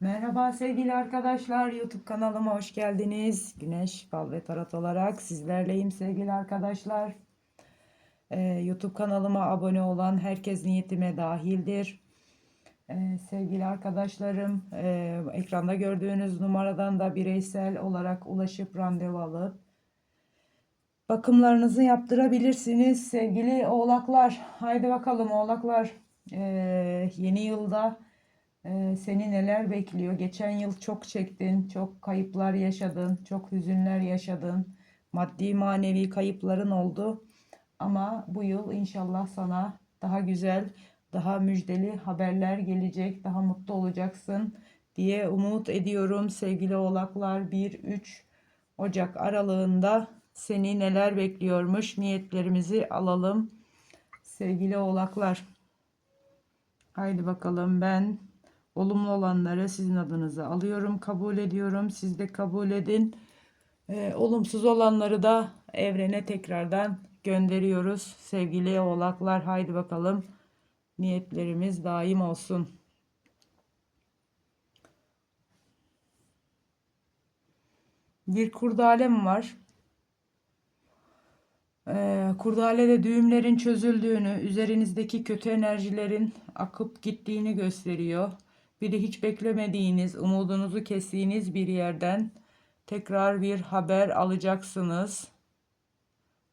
Merhaba sevgili arkadaşlar. YouTube kanalıma hoş geldiniz. Güneş Bal ve Tarot olarak sizlerleyim sevgili arkadaşlar. Ee, YouTube kanalıma abone olan herkes niyetime dahildir. Ee, sevgili arkadaşlarım, e, ekranda gördüğünüz numaradan da bireysel olarak ulaşıp randevu alıp bakımlarınızı yaptırabilirsiniz sevgili oğlaklar. Haydi bakalım oğlaklar. Ee, yeni yılda ee, seni neler bekliyor? Geçen yıl çok çektin, çok kayıplar yaşadın, çok hüzünler yaşadın. Maddi manevi kayıpların oldu. Ama bu yıl inşallah sana daha güzel, daha müjdeli haberler gelecek, daha mutlu olacaksın diye umut ediyorum sevgili oğlaklar. 1-3 Ocak aralığında seni neler bekliyormuş niyetlerimizi alalım sevgili oğlaklar. Haydi bakalım ben Olumlu olanları sizin adınıza alıyorum, kabul ediyorum. Siz de kabul edin. Ee, olumsuz olanları da evrene tekrardan gönderiyoruz. Sevgili oğlaklar haydi bakalım. Niyetlerimiz daim olsun. Bir kurdalem var. Ee, kurdalede düğümlerin çözüldüğünü, üzerinizdeki kötü enerjilerin akıp gittiğini gösteriyor. Bir de hiç beklemediğiniz, umudunuzu kestiğiniz bir yerden tekrar bir haber alacaksınız.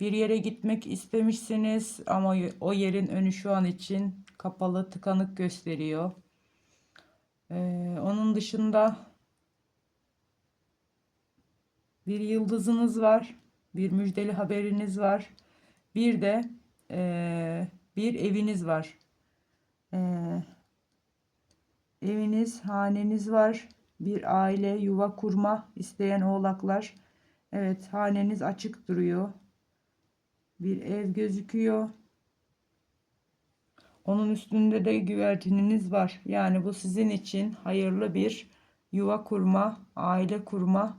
Bir yere gitmek istemişsiniz ama o yerin önü şu an için kapalı, tıkanık gösteriyor. Ee, onun dışında bir yıldızınız var, bir müjdeli haberiniz var. Bir de e, bir eviniz var. Eee eviniz, haneniz var. Bir aile, yuva kurma isteyen oğlaklar. Evet, haneniz açık duruyor. Bir ev gözüküyor. Onun üstünde de güvercininiz var. Yani bu sizin için hayırlı bir yuva kurma, aile kurma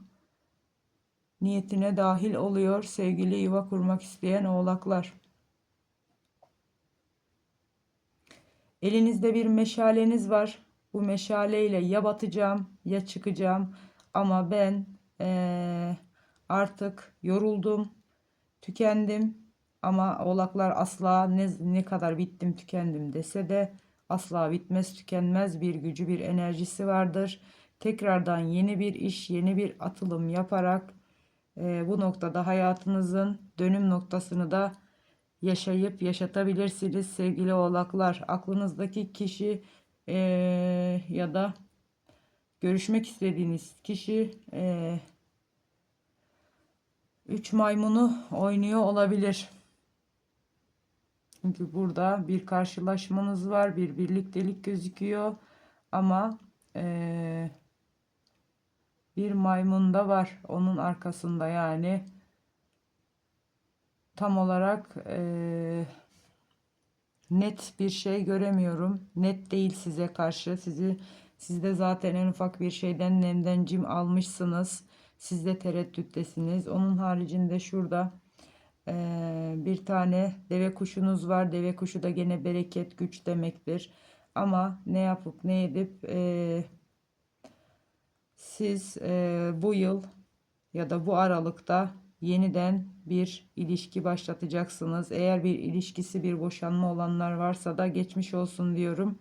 niyetine dahil oluyor sevgili yuva kurmak isteyen oğlaklar. Elinizde bir meşaleniz var. Bu meşaleyle ya batacağım ya çıkacağım. Ama ben ee, artık yoruldum, tükendim. Ama oğlaklar asla ne, ne kadar bittim tükendim dese de asla bitmez tükenmez bir gücü bir enerjisi vardır. Tekrardan yeni bir iş yeni bir atılım yaparak e, bu noktada hayatınızın dönüm noktasını da yaşayıp yaşatabilirsiniz sevgili oğlaklar. Aklınızdaki kişi e, ya da görüşmek istediğiniz kişi e, üç maymunu oynuyor olabilir. Çünkü burada bir karşılaşmanız var, bir birliktelik gözüküyor ama e, bir maymun da var onun arkasında yani tam olarak e, net bir şey göremiyorum. Net değil size karşı. Sizi siz de zaten en ufak bir şeyden nemden cim almışsınız. Siz de tereddüttesiniz. Onun haricinde şurada e, bir tane deve kuşunuz var. Deve kuşu da gene bereket, güç demektir. Ama ne yapıp ne edip e, siz e, bu yıl ya da bu aralıkta yeniden bir ilişki başlatacaksınız. Eğer bir ilişkisi bir boşanma olanlar varsa da geçmiş olsun diyorum.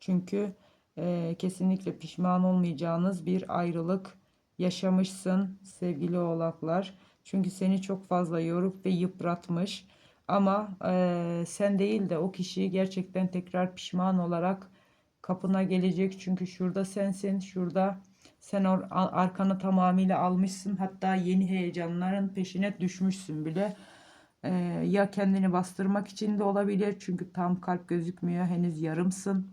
Çünkü e, kesinlikle pişman olmayacağınız bir ayrılık yaşamışsın sevgili oğlaklar. Çünkü seni çok fazla yorup ve yıpratmış. Ama e, sen değil de o kişi gerçekten tekrar pişman olarak kapına gelecek. Çünkü şurada sensin, şurada sen or arkanı tamamıyla almışsın. Hatta yeni heyecanların peşine düşmüşsün bile. Ee, ya kendini bastırmak için de olabilir. Çünkü tam kalp gözükmüyor. Henüz yarımsın.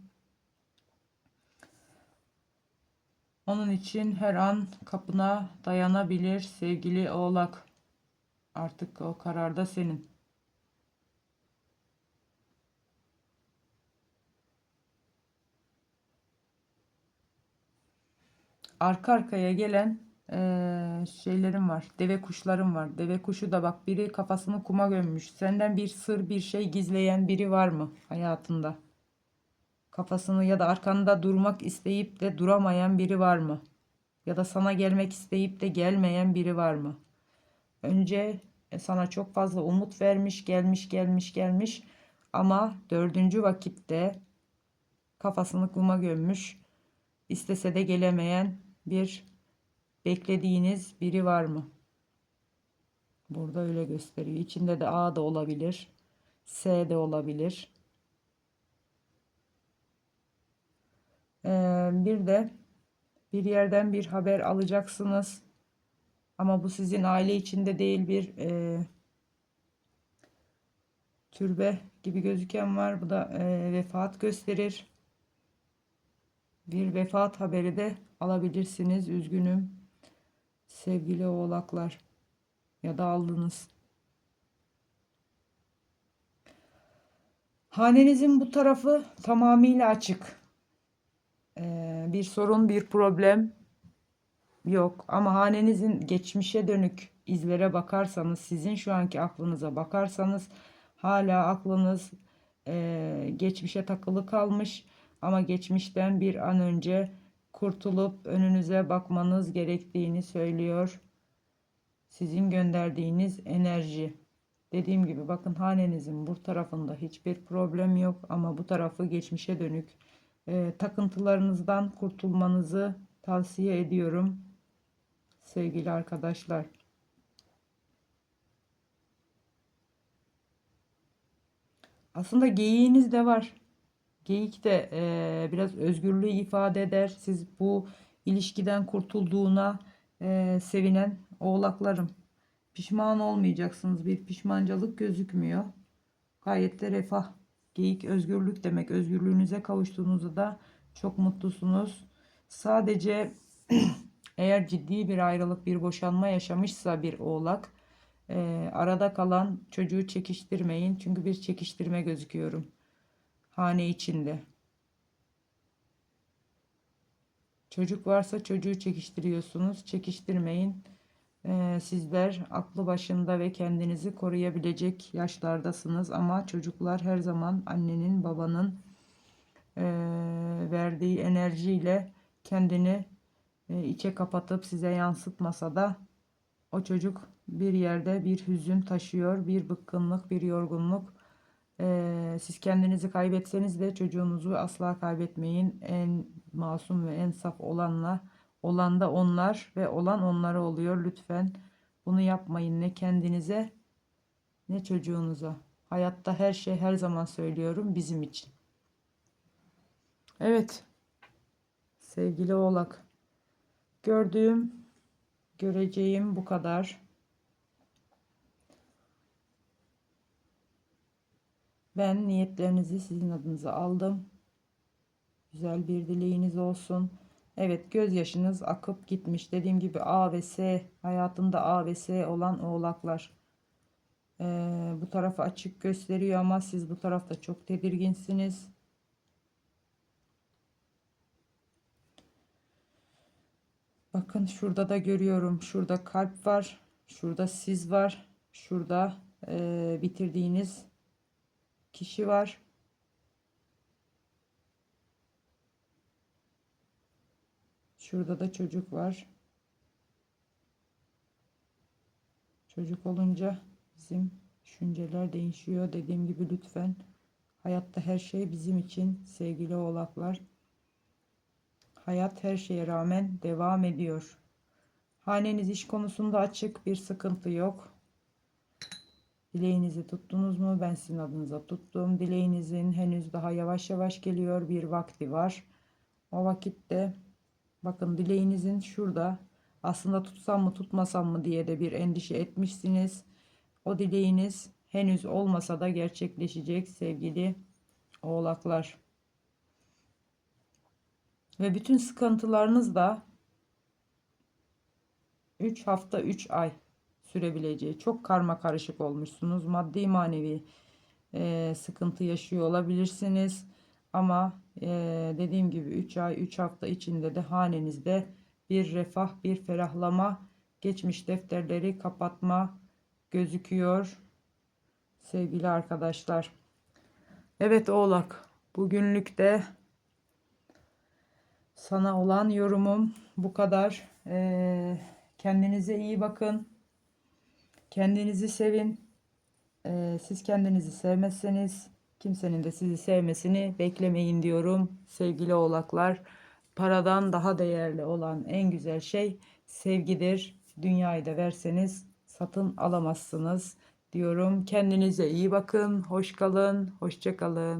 Onun için her an kapına dayanabilir sevgili oğlak. Artık o kararda senin. Arka arkaya gelen e, şeylerim var. Deve kuşlarım var. Deve kuşu da bak biri kafasını kuma gömmüş. Senden bir sır bir şey gizleyen biri var mı hayatında? Kafasını ya da arkanda durmak isteyip de duramayan biri var mı? Ya da sana gelmek isteyip de gelmeyen biri var mı? Önce e, sana çok fazla umut vermiş, gelmiş, gelmiş, gelmiş. Ama dördüncü vakitte kafasını kuma gömmüş. İstese de gelemeyen bir beklediğiniz biri var mı? Burada öyle gösteriyor. İçinde de A da olabilir. S de olabilir. Ee, bir de bir yerden bir haber alacaksınız. Ama bu sizin aile içinde değil bir e, türbe gibi gözüken var. Bu da e, vefat gösterir. Bir vefat haberi de alabilirsiniz. Üzgünüm. Sevgili oğlaklar. Ya da aldınız. Hanenizin bu tarafı tamamıyla açık. Ee, bir sorun, bir problem yok. Ama hanenizin geçmişe dönük izlere bakarsanız, sizin şu anki aklınıza bakarsanız hala aklınız e, geçmişe takılı kalmış. Ama geçmişten bir an önce kurtulup önünüze bakmanız gerektiğini söylüyor. Sizin gönderdiğiniz enerji. Dediğim gibi bakın hanenizin bu tarafında hiçbir problem yok ama bu tarafı geçmişe dönük e, takıntılarınızdan kurtulmanızı tavsiye ediyorum sevgili arkadaşlar. Aslında geyiğiniz de var. Geyik de e, biraz özgürlüğü ifade eder. Siz bu ilişkiden kurtulduğuna e, sevinen oğlaklarım. Pişman olmayacaksınız. Bir pişmancalık gözükmüyor. Gayet de refah. Geyik özgürlük demek. Özgürlüğünüze kavuştuğunuzda da çok mutlusunuz. Sadece eğer ciddi bir ayrılık, bir boşanma yaşamışsa bir oğlak e, arada kalan çocuğu çekiştirmeyin. Çünkü bir çekiştirme gözüküyorum. Hane içinde. Çocuk varsa çocuğu çekiştiriyorsunuz. Çekiştirmeyin. Ee, sizler aklı başında ve kendinizi koruyabilecek yaşlardasınız. Ama çocuklar her zaman annenin, babanın e, verdiği enerjiyle kendini e, içe kapatıp size yansıtmasa da o çocuk bir yerde bir hüzün taşıyor, bir bıkkınlık, bir yorgunluk. Ee, siz kendinizi kaybetseniz de çocuğunuzu asla kaybetmeyin. En masum ve en saf olanla olan da onlar ve olan onlara oluyor. Lütfen bunu yapmayın ne kendinize ne çocuğunuza. Hayatta her şey her zaman söylüyorum bizim için. Evet. Sevgili Oğlak. Gördüğüm, göreceğim bu kadar. Ben niyetlerinizi sizin adınıza aldım. Güzel bir dileğiniz olsun. Evet gözyaşınız akıp gitmiş. Dediğim gibi A ve S hayatında A ve S olan oğlaklar. Ee, bu tarafı açık gösteriyor ama siz bu tarafta çok tedirginsiniz. Bakın şurada da görüyorum. Şurada kalp var. Şurada siz var. Şurada e, bitirdiğiniz kişi var. Şurada da çocuk var. Çocuk olunca bizim düşünceler değişiyor. Dediğim gibi lütfen hayatta her şey bizim için sevgili oğlaklar. Hayat her şeye rağmen devam ediyor. Haneniz iş konusunda açık bir sıkıntı yok. Dileğinizi tuttunuz mu? Ben sizin adınıza tuttum. Dileğinizin henüz daha yavaş yavaş geliyor bir vakti var. O vakitte bakın dileğinizin şurada aslında tutsam mı tutmasam mı diye de bir endişe etmişsiniz. O dileğiniz henüz olmasa da gerçekleşecek sevgili oğlaklar. Ve bütün sıkıntılarınız da 3 hafta 3 ay sürebileceği çok karma karışık olmuşsunuz. Maddi manevi e, sıkıntı yaşıyor olabilirsiniz. Ama e, dediğim gibi 3 ay 3 hafta içinde de hanenizde bir refah bir ferahlama geçmiş defterleri kapatma gözüküyor sevgili arkadaşlar. Evet oğlak bugünlük de Sana olan yorumum bu kadar. Ee, kendinize iyi bakın. Kendinizi sevin. Ee, siz kendinizi sevmezseniz kimsenin de sizi sevmesini beklemeyin diyorum. Sevgili oğlaklar, paradan daha değerli olan en güzel şey sevgidir. Dünyayı da verseniz satın alamazsınız diyorum. Kendinize iyi bakın. Hoş kalın. Hoşça kalın.